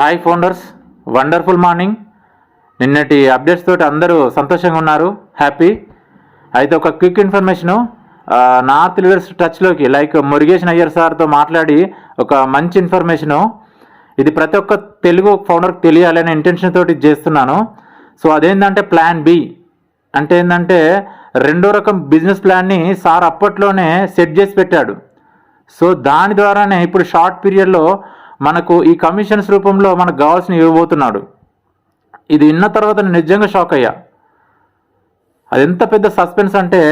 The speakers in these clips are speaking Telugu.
హాయ్ ఫౌండర్స్ వండర్ఫుల్ మార్నింగ్ నిన్నటి అప్డేట్స్ తోటి అందరూ సంతోషంగా ఉన్నారు. హ్యాపీ అయితే ఒక క్విక్ ఇన్ఫర్మేషను నార్త్ లివర్స్ టచ్లోకి లైక్ మురుగేషన్ అయ్యర్ సార్తో మాట్లాడి ఒక మంచి ఇన్ఫర్మేషను ఇది ప్రతి ఒక్క తెలుగు ఫౌండర్కి తెలియాలనే ఇంటెన్షన్ తోటి చేస్తున్నాను. సో అదేంటంటే ప్లాన్ బి అంటే ఏంటంటే రెండో రకం బిజినెస్ ప్లాన్ని సార్ అప్పట్లోనే సెట్ చేసి పెట్టాడు. సో దాని ద్వారానే ఇప్పుడు షార్ట్ పీరియడ్లో మనకు ఈ కమిషన్స్ రూపంలో మనకు కావాల్సిన ఇవ్వబోతున్నాడు ఇది విన్న తర్వాత నేను నిజంగా షాక్ అయ్యా. అది ఎంత పెద్ద సస్పెన్స్ అంటే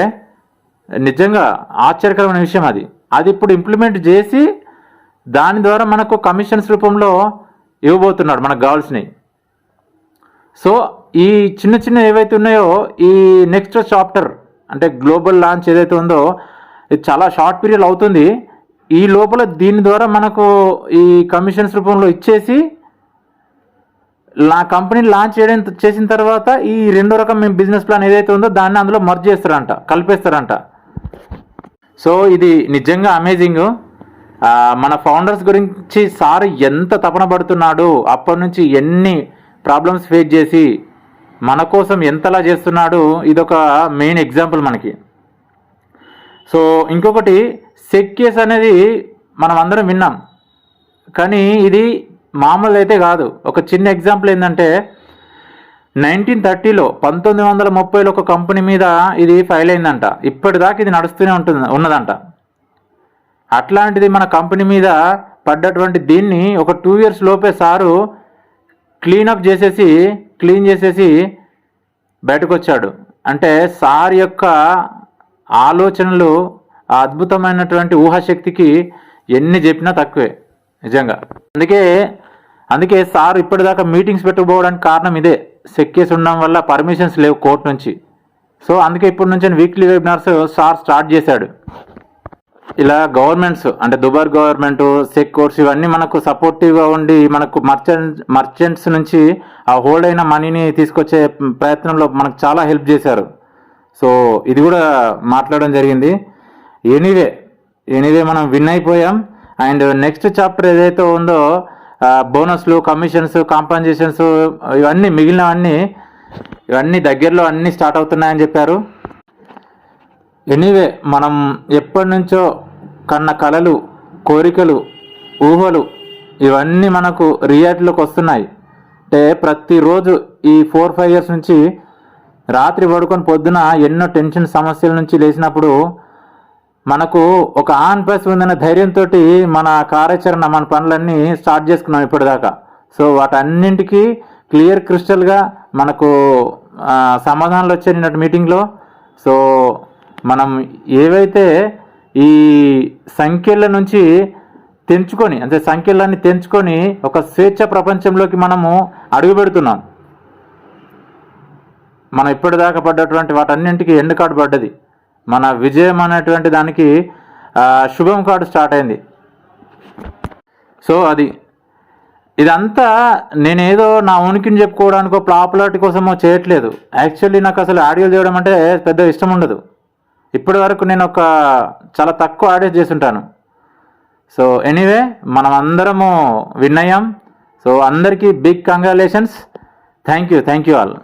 నిజంగా ఆశ్చర్యకరమైన విషయం అది. అది ఇప్పుడు ఇంప్లిమెంట్ చేసి దాని ద్వారా మనకు కమిషన్స్ రూపంలో ఇవ్వబోతున్నాడు మనకు కావాల్సినవి. సో ఈ చిన్న చిన్న ఏవైతే ఉన్నాయో ఈ నెక్స్ట్ చాప్టర్ అంటే గ్లోబల్ లాంచ్ ఏదైతే ఉందో ఇది చాలా షార్ట్ పీరియడ్ అవుతుంది. ఈ లోపల దీని ద్వారా మనకు ఈ కమిషన్స్ రూపంలో ఇచ్చేసి నా కంపెనీ లాంచ్ చేయడం చేసిన తర్వాత ఈ రెండో రకం మేము బిజినెస్ ప్లాన్ ఏదైతే ఉందో దాన్ని అందులో మర్జ్ చేస్తారంట కలిపేస్తారంట. సో ఇది నిజంగా అమేజింగ్ మన ఫౌండర్స్ గురించి సార్ ఎంత తపన పడుతున్నాడు అప్పటి నుంచి ఎన్ని ప్రాబ్లమ్స్ ఫేస్ చేసి మన కోసం ఎంతలా చేస్తున్నాడు ఇదొక మెయిన్ ఎగ్జాంపుల్ మనకి. సో ఇంకొకటి సెక్ కేస్ అనేది మనం అందరం విన్నాం. కానీ ఇది మామూలు అయితే కాదు. ఒక చిన్న ఎగ్జాంపుల్ ఏంటంటే నైన్టీన్ థర్టీలో పంతొమ్మిది వందల ముప్పైలో ఒక కంపెనీ మీద ఇది ఫైల్ అయిందంట. ఇప్పటిదాకా ఇది నడుస్తూనే ఉంటుంది ఉన్నదంట. అట్లాంటిది మన కంపెనీ మీద పడ్డటువంటి దీన్ని ఒక టూ ఇయర్స్ లోపే సారు క్లీనప్ చేసేసి క్లీన్ చేసేసి బయటకు వచ్చాడు అంటే సార్ యొక్క ఆలోచనలు ఆ అద్భుతమైనటువంటి ఊహాశక్తికి ఎన్ని చెప్పినా తక్కువే నిజంగా. అందుకే అందుకే సార్ ఇప్పటిదాకా మీటింగ్స్ పెట్టుకోవడానికి కారణం ఇదే. సెక్కేసి ఉండడం వల్ల పర్మిషన్స్ లేవు కోర్టు నుంచి. సో అందుకే ఇప్పటి నుంచి వీక్లీ వెబినార్స్ సార్ స్టార్ట్ చేశాడు. ఇలా గవర్నమెంట్స్ అంటే దుబార్ గవర్నమెంట్ సెక్ కోర్స్ ఇవన్నీ మనకు సపోర్టివ్గా ఉండి మనకు మర్చెంట్ మర్చెంట్స్ నుంచి ఆ హోల్డ్ అయిన మనీని తీసుకొచ్చే ప్రయత్నంలో మనకు చాలా హెల్ప్ చేశారు. సో ఇది కూడా మాట్లాడడం జరిగింది. ఎనీవే ఎనీవే మనం విన్ అయిపోయాం. అండ్ నెక్స్ట్ చాప్టర్ ఏదైతే ఉందో బోనస్లు కమిషన్స్ కాంపన్సేషన్స్ ఇవన్నీ మిగిలినవన్నీ ఇవన్నీ దగ్గరలో అన్నీ స్టార్ట్ అవుతున్నాయని చెప్పారు. ఎనీవే మనం ఎప్పటి నుంచో కన్న కళలు కోరికలు ఊహలు ఇవన్నీ మనకు రియాలిటీలోకి వస్తున్నాయి. అంటే ప్రతిరోజు ఈ ఫోర్ ఫైవ్ ఇయర్స్ నుంచి రాత్రి పడుకొని పొద్దున ఎన్నో టెన్షన్ సమస్యల నుంచి లేచినప్పుడు మనకు ఒక ఆన్ ప్లస్ ఉందన్న ధైర్యంతో మన కార్యాచరణ మన పనులన్నీ స్టార్ట్ చేసుకున్నాం ఇప్పటిదాకా. సో వాటన్నింటికి క్లియర్ క్రిస్టల్గా మనకు సమాధానాలు వచ్చాయి నిన్నటి మీటింగ్లో. సో మనం ఏవైతే ఈ సంఖ్యల నుంచి తెంచుకొని అంటే సంఖ్యలన్నీ తెంచుకొని ఒక స్వేచ్ఛ ప్రపంచంలోకి మనము అడుగు పెడుతున్నాం. మనం ఇప్పటిదాకా పడ్డటువంటి వాటన్నింటికి ఎండ్ కార్డు పడ్డది. మన విజయం అనేటువంటి దానికి శుభం కార్డు స్టార్ట్ అయింది. సో అది ఇదంతా నేనేదో నా ఉనికిని చెప్పుకోవడానికో పాపులారిటీ కోసమో చేయట్లేదు. యాక్చువల్లీ నాకు అసలు ఆడియోలు చేయడం అంటే పెద్ద ఇష్టం ఉండదు. ఇప్పటి వరకు నేను ఒక చాలా తక్కువ ఆడియో చేస్తుంటాను. సో ఎనీవే మనం అందరము విన్ అయ్యాం. సో అందరికీ big congratulations thank you thank you all.